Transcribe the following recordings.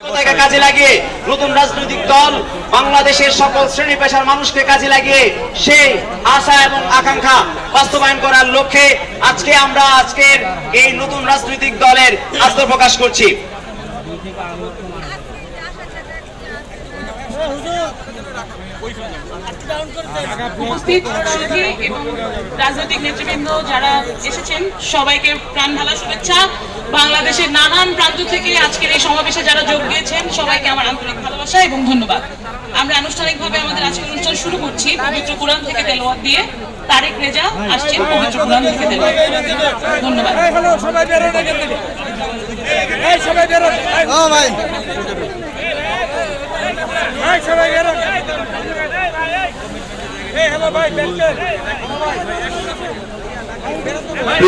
কাজে লাগিয়ে নতুন রাজনৈতিক দল বাংলাদেশের সকল শ্রেণি পেশার মানুষকে কাজে লাগিয়ে সেই আশা এবং আকাঙ্ক্ষা বাস্তবায়ন করার লক্ষ্যে আজকে আমরা আজকের এই নতুন রাজনৈতিক দলের আত্মপ্রকাশ করছি। উপস্থিত সুধী এবং রাজনৈতিক নেতৃবৃন্দ যারা এসেছেন সবাইকে প্রাণ ঢালা শুভেচ্ছা। বাংলাদেশের নানান প্রান্ত থেকে আজকের এই সমাবেশে যারা যোগ দিয়েছেন সবাইকে আমার আন্তরিক ভালোবাসা এবং ধন্যবাদ। আমরা আনুষ্ঠানিকভাবে আমাদের আজকের অনুষ্ঠান শুরু করছি। পবিত্র কোরআন থেকে তেলাওয়াত দিয়ে তারেক রেজা আসছেন পবিত্র কোরআন থেকে তেলাওয়াত। ধন্যবাদ। সবাই বেরোন এখান থেকে এই সবাই বেরোন এই ও ভাই এই সবাই বেরোন এই হ্যালো ভাই বেরোন প্রিয়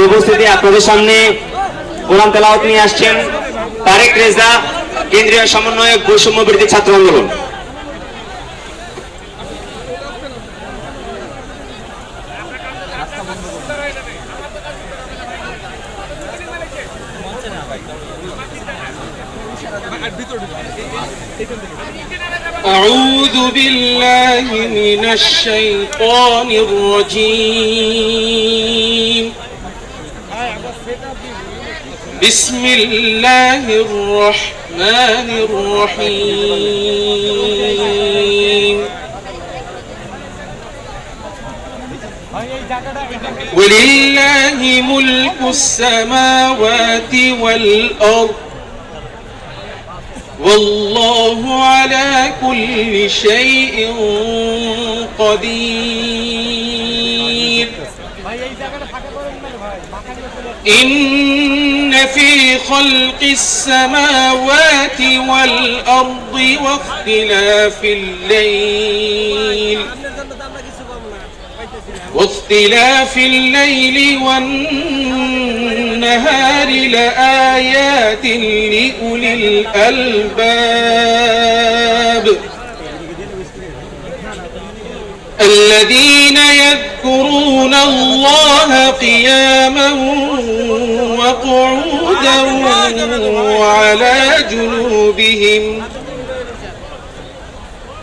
উপস্থিতি আপনাদের সামনে গোলাম তেলাওয়াত নিয়ে আসছেন তারেক রেজা কেন্দ্রীয় সমন্বয়ক বৈষম্য বিরোধী ছাত্র আন্দোলন। أعوذ بالله من الشيطان الرجيم. بسم الله الرحمن الرحيم. ولله ملك السماوات والأرض. والله على كل شيء قدير. إن في خلق السماوات والأرض واختلاف الليل. واختلاف الليل والنهار. لآيات لأولي الألباب. الذين يذكرون الله قياما وقعودا وعلى جنوبهم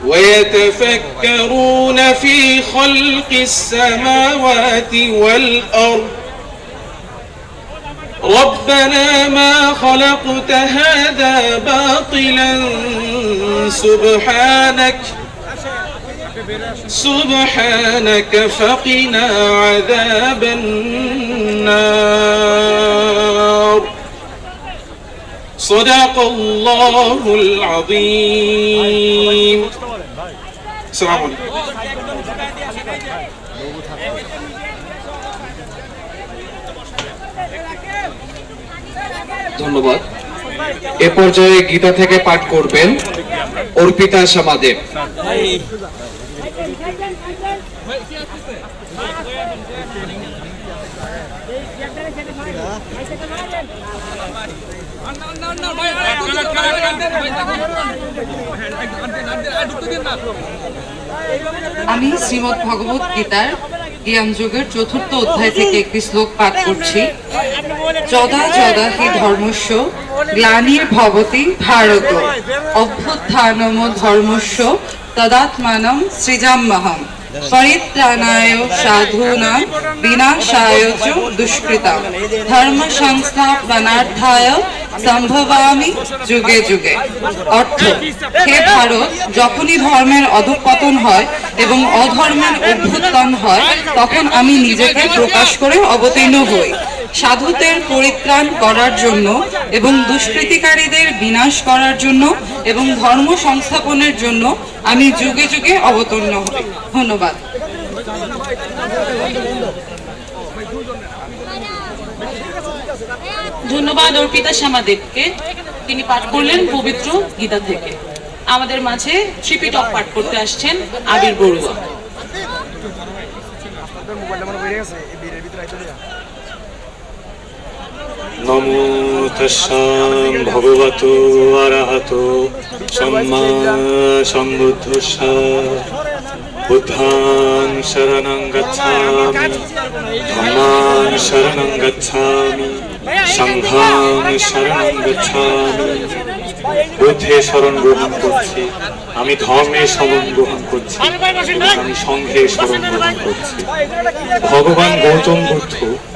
ويتفكرون في خلق السماوات والأرض ربنا ما خلقت هذا باطلا. سبحانك سبحانك فقنا عذاب النار. صدق الله العظيم. السلام عليكم. ধন্যবাদ। এ পর্যায়ে গীতা থেকে পাঠ করবেন অর্পিতা সমাদেব আমি শ্রীমৎ ভগবত গীতার জ্ঞান যুগের চতুর্থ অধ্যায় থেকে একটি শ্লোক পাঠ করছি। যদা যদা হি ধর্মস্য, গ্লানির ভবতি ভারত। অভ্যুত্থানম ধর্মস্য, তদাত্মানম সৃজাম্যহম। পরিত্রাণায় সাধূনাং বিনাশায় চ দুষ্কৃতা ধর্ম সংস্থাপনার্থায় সম্ভবামি যুগে যুগে। অর্থ, হে ভারত, যখনই ধর্মের অধঃপতন হয় এবং অধর্মের অভ্যুত্থান হয়, তখন আমি নিজেকে প্রকাশ করে অবতীর্ণ হই। সাধুদের পরিত্রাণ করার জন্য এবং দুষ্কৃতিকারীদের বিনাশ করার জন্য এবং ধর্ম সংস্থাপনের জন্য আমি যুগে যুগে অবতীর্ণ হই। ধন্যবাদ। ধন্যবাদ অর্পিতা শ্যামাদেবকে। তিনি পাঠ করলেন পবিত্র গীতা থেকে। আমাদের মাঝে ত্রিপিটক পাঠ করতে আসছেন আবির বড়ুয়া। নমো তস্যাম ভগবতো অরহতো সম্মা সম্বুদ্ধস্য বুদ্ধাং শরণং গচ্ছামি ধম্মাং শরণং গচ্ছামি সংঘাং শরণং গচ্ছামি বুদ্ধে শরণ গ্রহণ করছি। আমি ধর্মের শরণ গ্রহণ করছি। আমি সংঘে শরণ গ্রহণ করছি। ভগবান গৌতম বুদ্ধ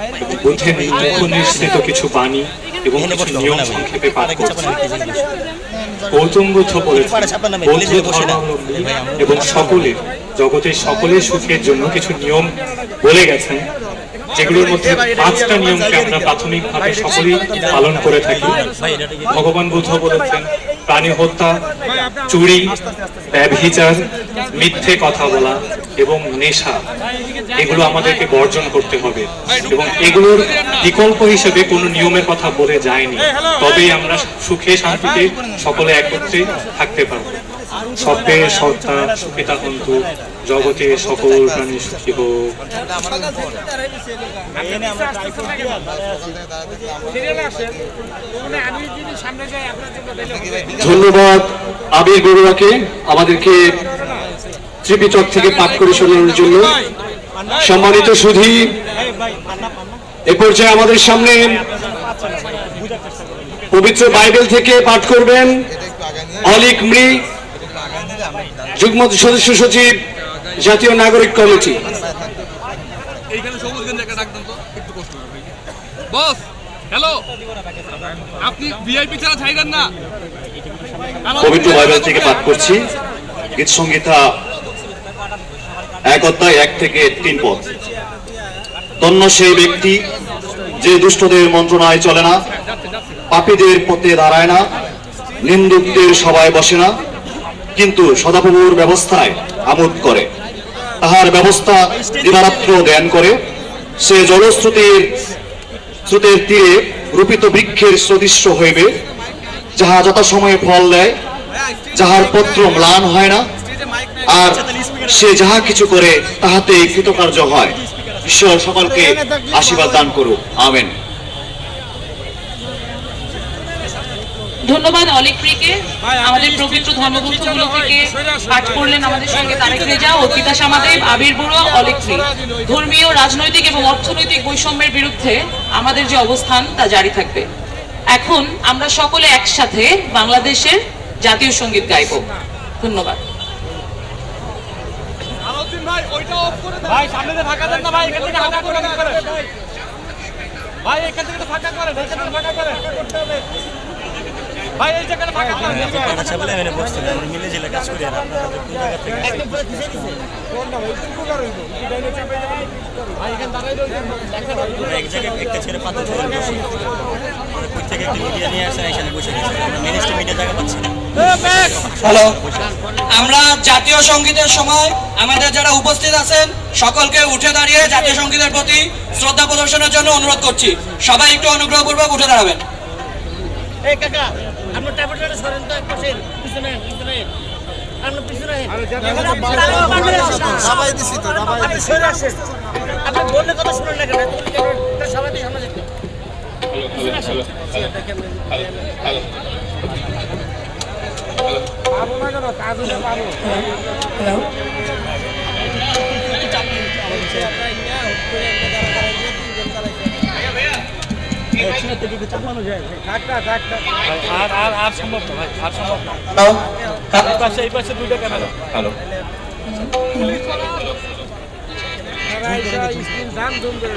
এবং বুদ্ধের মুখ নিঃসৃত কিছু বাণী এবং কিছু নিয়ম সংক্ষেপে পাঠ করছি। গৌতম বুদ্ধ বলেছেন বৌদ্ধ ধর্মাবলম্বী এবং সকলের জগতের সকলের সুখের জন্য কিছু নিয়ম বলে গেছেন, যেগুলোর মধ্যে পাঁচটা নিয়মকে আমরা প্রাথমিকভাবে সকলেই পালন করে থাকি। ভগবান বুদ্ধ বলেছেন, প্রাণী হত্যা, চুরি, ব্যভিচার মিথ্যে কথা বলা এবং নেশা, এগুলো আমাদেরকে বর্জন করতে হবে। এবং এগুলোর বিকল্প হিসেবে কোনো নিয়মের কথা বলে যায়নি। তবেই আমরা সুখে শান্তিতে সকলে একত্রে থাকতে পারব। সত্যে সত্তা সুখিতা হন্তু জগতে সকল প্রাণী সুখী হোক। ধন্যবাদ আবির বড়ুয়াকে আমাদেরকে ত্রিপিটক থেকে পাঠ করে শোনানোর জন্য সম্মানিত সুধী এ পর্যায়ে আমাদের সামনে পবিত্র বাইবেল থেকে পাঠ করবেন অলিক মৃ যুগ্ম সদস্য সচিব জাতীয় নাগরিক কমিটি। এইখানে সবুজ গেঞ্জি একটা ডাকতাম তো একটু কষ্ট হবে। বস হ্যালো আপনি ভিআইপি ছাড়া ছাইলেন না। পবিত্র বাইবেল থেকে পাঠ করছি। গীত সংগীতা এক অধ্যায়, এক থেকে তিন পদ ধন্য সেই ব্যক্তি যে দুষ্টদের মন্ত্রণায় চলে না, পাপীদের পথে দাঁড়ায় না, নিন্দুকদের সবাই বসে না, কিন্তু সদাপ্রভুর ব্যবস্থায় আমোদ করে। তাহার ব্যবস্থা দিবারাত্র ধ্যান করে। সে জলস্রোতের স্রোতের তীরে রূপিত বৃক্ষের সদৃশ্য হইবে, যাহা যথাসময়ে ফল দেয়, যাহার পত্র ম্লান হয় না আর সে যাহা কিছু করে তাহাতে কৃতকার্য হয়। ঈশ্বর সকলকে আশীর্বাদ দান করুক। আমেন। ধন্যবাদ অলিক প্রিকে আমাদের পবিত্র ধর্মগ্রন্থগুলো থেকে পাঠ করলেন আমাদের সঙ্গে তারেক রেজা অর্পিতা সামাদেব আবির বুড়ো অলিক প্রি ধর্মীয় রাজনৈতিক এবং অর্থনৈতিক বৈষম্যের বিরুদ্ধে আমাদের যে অবস্থান তা জারি থাকবে। এখন আমরা সকলে একসাথে বাংলাদেশের জাতীয় সংগীত গাইব। ধন্যবাদ। আলাউদ্দিন ভাই ওইটা অফ করে দেন। ভাই সামনে দিয়ে ফাঁকা দেন না ভাই এখান থেকে ফাঁকা করে দেন। ভাই এখান থেকে একটু ফাঁকা করেন এখান থেকে ফাঁকা করেন ভাই এই জায়গাটা ফাঁকা করেন আচ্ছা বলে এখানে বসছিল আমরা মিলে ঝিলে কাজ করি আর আপনারা কোন জায়গা থেকে এক জায়গায় একটা ছেড়ে পাথর ধরে বসি। ওই থেকে একটা মিডিয়া নিয়ে আসেন এখানে বসে গেছে আমরা মিনিস্টার মিডিয়া জায়গা পাচ্ছি না। হ্যালো। আমরা জাতীয় সঙ্গীতের সময় আমাদের যারা উপস্থিত আছেন সকলকে উঠে দাঁড়িয়ে জাতীয় সঙ্গীতের প্রতি শ্রদ্ধা প্রদর্শনের জন্য অনুরোধ করছি। সবাই একটু অনুগ্রহপূর্বক উঠে দাঁড়াবেন। এই কাকা আমরা ট্যাবলেটটা সরেন তো এক পাশে পিছনে পিছনে আমরা পিছনে সবাই দিছি তো আপনি সরে আসেন। আপনি বললে কথা শুনেন না কেন? সবাই তো সামনে যেতে। আর আর আর সম্ভব না ভাই আর সম্ভব না। এই পাশে এই পাশে দুইটা ক্যামেরা। হ্যালো। দাম জুম করে